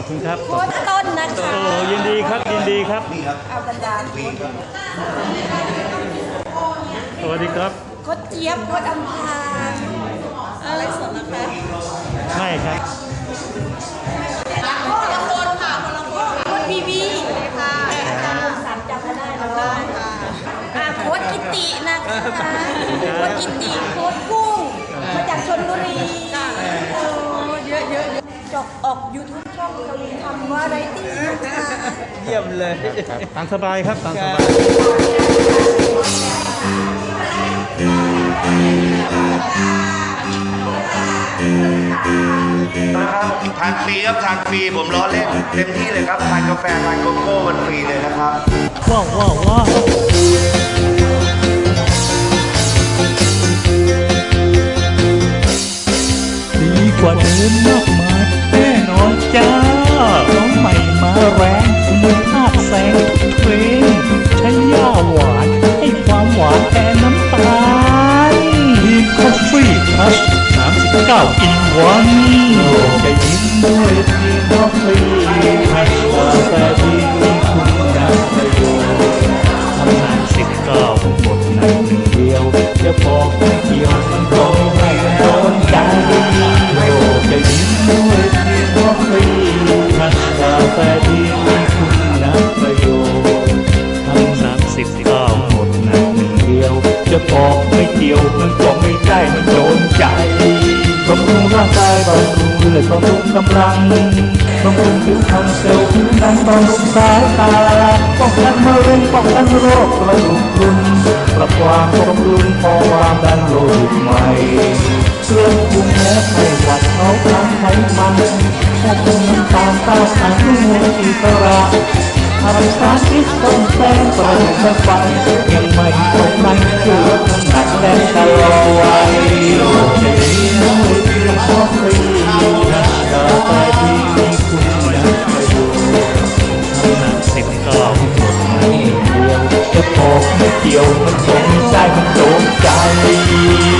อ้ขอบคุณครับ โค้ดต้นนะโอ้คะยินดีครับยินดีครับ เอาบรรดาลโค้ดสวัสดีครับโค้ดเจี๊ยบโค้ดอำพางอะไรสดนะคะไม่ครับโค้ดบีบีค่ะสามจำไม่ได้แล้วได้ค่ะอ่าโค้ดกิตินะคะโค้ดกิติโค้ดกุ้งมาจากชลบุรีโอ้เยอะเยอะจบออกยูทูบช่อง กวีทำว่าไรตี้นะคะเยี่ยมเลยตามสบายครับตามสบายนะครับทานฟรีครับทานฟรีผมล้อเล่นเต็มที่เลยครับทานกาแฟทานโกโก้มันฟรีเลยนะครับว้าวว้าวว้าวดีกว่าเดิมมากมายแน่น อนจ้าน้องใหม่มาแรงมือภาคแสงเพลง บอกไม่เกี่ยวมันก็ไม่ได้มันโดนใจบำรุงร่างกายบำรุงเลือดบำรุงกำลังบำรุงผิวพรรณเซลล์ผิวหนังบำรุงสายตาป้องกันมะเร็งป้องกันโรคกระดูกพรุนปรับความสมดุลขอความดันโลหิตใหม่เชื่อมภูมิแพ้ไข้หวัดเขาทำไขมันควบคุมน้ำตาลต้านอนุมูลอิสระ ทำสารพิษต้นแป้งประดุกและฟันยังไม่ตกมันคือลดน้ำหนักและชะลอวัยโลกจะดีน้อยเพียงพอฟรีนะกแฟที่มีคุณประโยชน์ทำหนักสิบเก้าหมดในเดียวจะบอกไม่เกี่ยวมันคงใจมันโดนใจจ้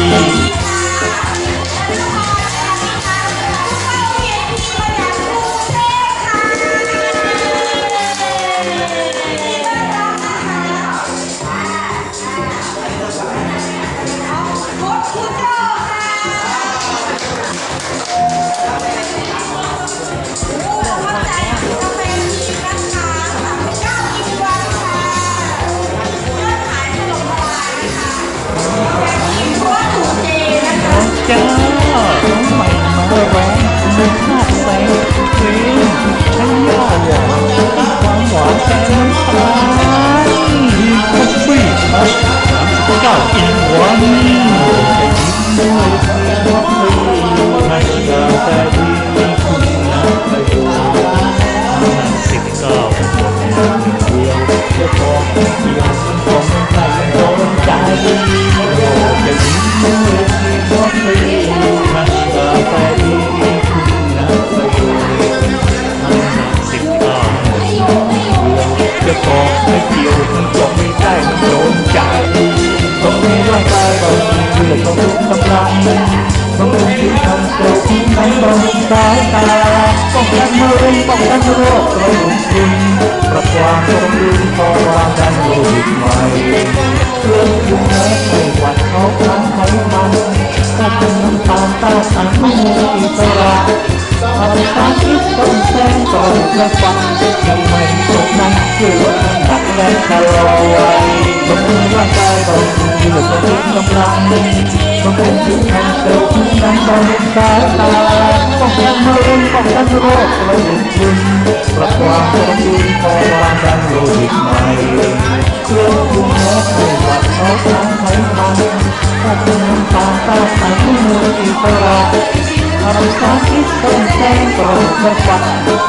ห ป้องกันโรคกระดูกพรุนปรับความสมดุลของวามดันโลหิตใหม่เครื่องยุงแพ้ไข้หวัดเขาพลังไขมันควบคุมน้ำตาลต้านอนุมูลอิสระทำสารพิษต้นแป้งกระดูกและฟันยังไม่ตกนั้นคือลดน้ำหนักและชะลอวัยบำรุงร่างกายบำรุงเลือดบำรุงกำลังบำรุงผิวพรรณเซลล์ผิวหนังบำรุงสายตา ป้องกันมร็งป้องกันโรคกระดูกพรุนปรับความสมดุลขอวามดันโลหิตใหม่เครื่องปรุงแพ้ไข้หวัดเขาทำไขมันควบคุมน้ำตาลต้านอนุมูลอิสระทำสารพิษต้นแป้งกรดูกและฟัน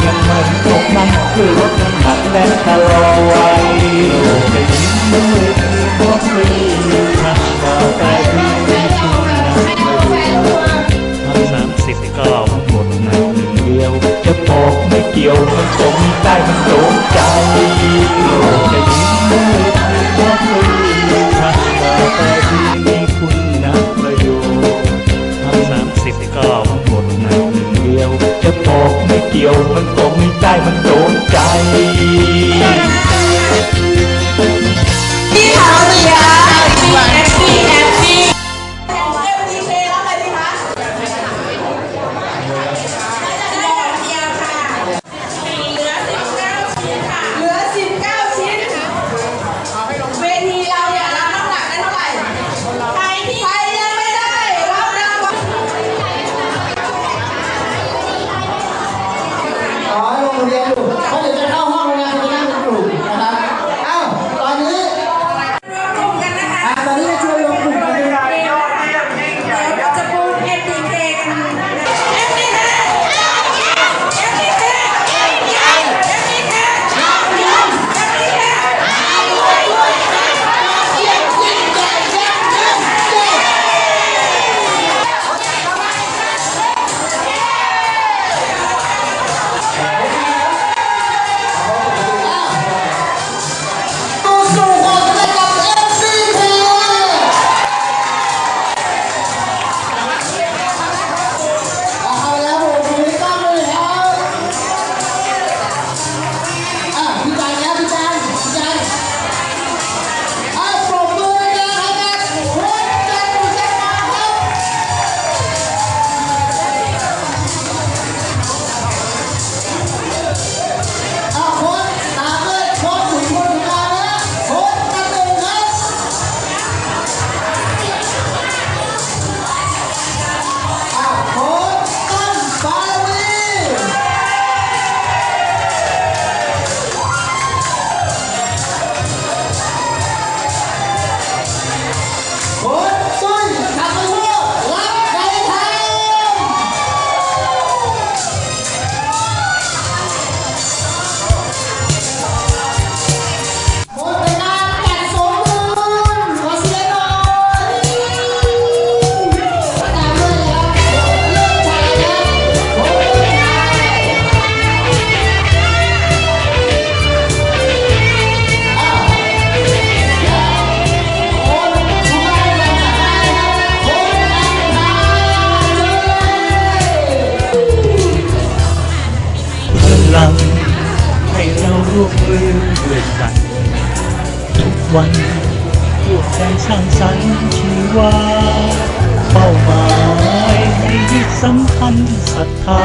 ยังไม่ตกนั้นคือลดน้ำหนักและชะลอวัยโลกจะยิ้มด้วยเพียงเพราะฟรีนะกาแฟที่ วันร่วมใจสร้างสรรค์ชีวาเป้าหมายให้ยึดสำคัญศรัทธา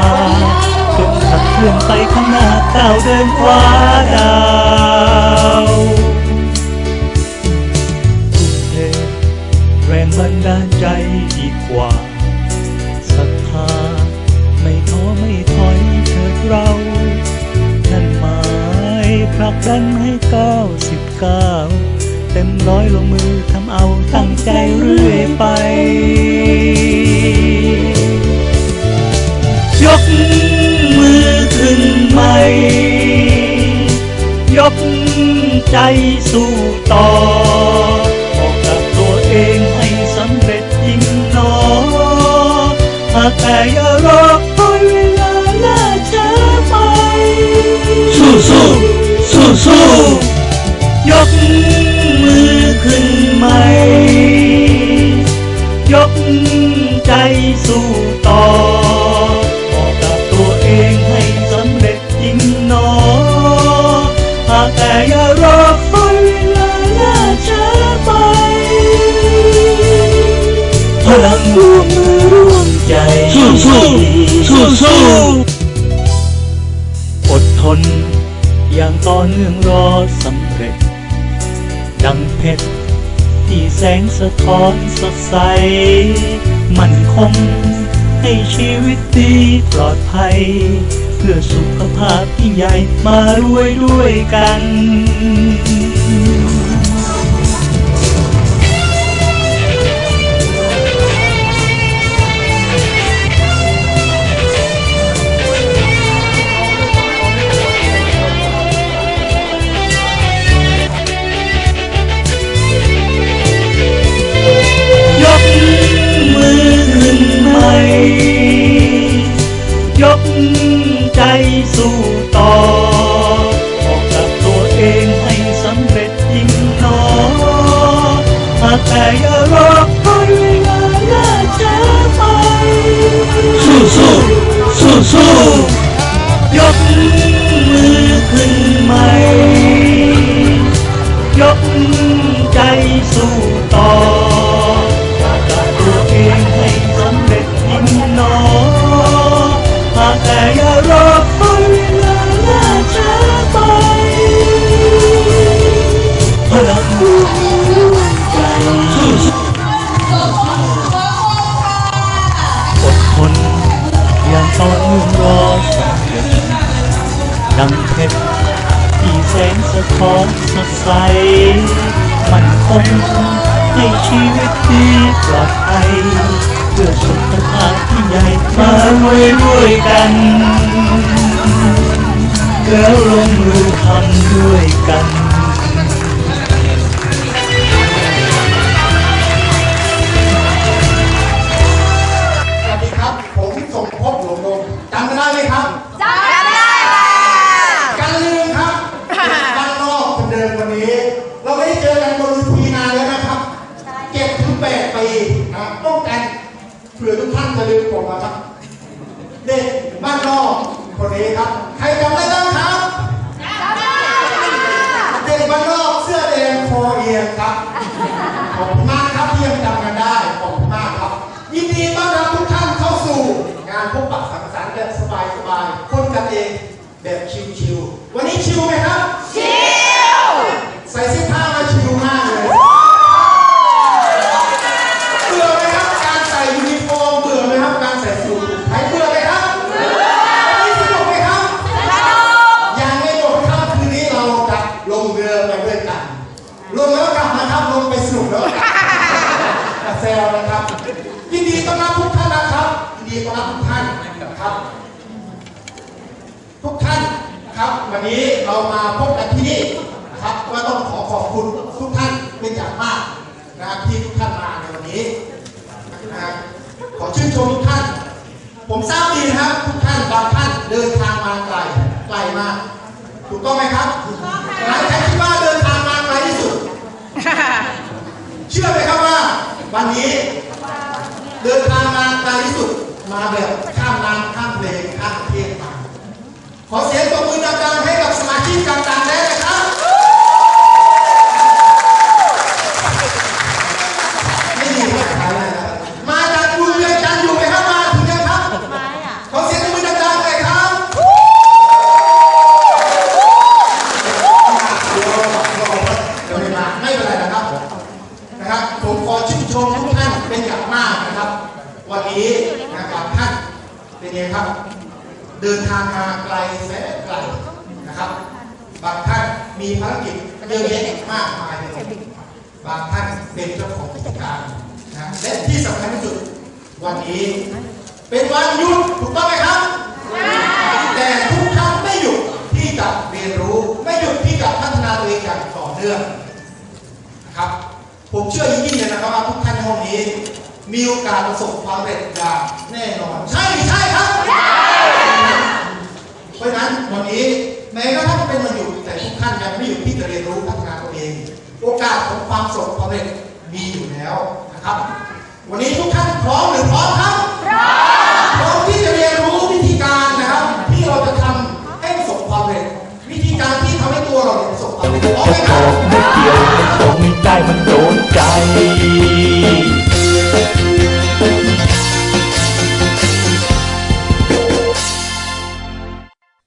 จนขับเคลื่อนไปข้างหน้าก้าวเดินคว้าดาวทุ่มเทแรงบันดาลใจดีกว่าศรัทธาไม่ท้อไม่ถอยเถิดเรานั่นหมายผลักดันให้ก้าวสิบเก้า ร้อยลงมือทำเอาตั้งใจเรื่อยไป ยกมือขึ้นใหม่ ยกใจสู้ต่อ บอกกับตัวเองให้สำเร็จยิ่งหนอหากแต่อย่ารอคอยเวลาล่าช้าไป สู้สู้สู้สู้ ขึ้นใหม่ ยกใจสู้ต่อบอกกับตัวเองให้สำเร็จยิ่งนอหากแต่อย่ารอคอยเวลาล่าช้าไป พลังร่วมมือร่วมใจสู้สู้สู้สู้อดทน อย่างต่อเนื่องรอสำ เพชร ที่แสงสะท้อนสดใส มันคงให้ชีวิตดีปลอดภัย เพื่อสุขภาพยิ่งใหญ่มารวยด้วยกัน สู้ต่อบอกกับตัวเองให้สำเร็จยิ่งหน สอนรอชมเดือนดังเพชรที่แสงสะท้อนสดใส มันคงในชีวิตที่ปลอดภัยเพื่อสุขภาพที่ใหญ่มาด้วยด้วยกันแล้วลงมือทำด้วยกัน แบบชิวๆวันนี้ชิวไหมครับ ชิว ถูกต้องไหมครับถูกต้องค่ะใครคิดว่าเดินทางมาไกลที่สุด เชื่อไหมครับว่า วันนี้เดินทางมาไกลที่สุด มาแบบข้ามน้ำข้ามทะเลข้ามประเทศมาขอเสียงตบมือดัง เป็นเจ้าของกิจการนะและที่สำคัญที่สุดวันนี้ เป็นวันหยุดถูกต้องไหมครับแต่ทุกท่านไม่หยุดที่จะเรียนรู้ไม่หยุดที่จะพัฒนาตัวเองอย่างต่อเนื่องนะครับผมเชื่อยิ่งๆเลยนะครับว่าทุกท่านในห้องนี้มีโอกาสประสบความสำเร็จอย่างแน่นอน ใช่ใช่ครับเพราะฉะนั้นวันนี้แม้กระทั่งเป็นวันหยุดแต่ทุกท่านยังไม่หยุดที่จะเรียนรู้พัฒนาตัวเอง โอกาสของความประสบความสำเร็จ มีอยู่แล้วนะครับ วันนี้ทุกท่านพร้อมหรือพร้อมครับพร้อมที่จะเรียนรู้วิธีการนะครับ ที่เราจะทำให้ประสบความสำเร็จวิธีการที่ทำให้ตัวเราเนี่ยประสบความสำเร็จพร้อมไหมครับ ไม่เกี่ยวไม่ตรงไม่ได้มันโดนใจ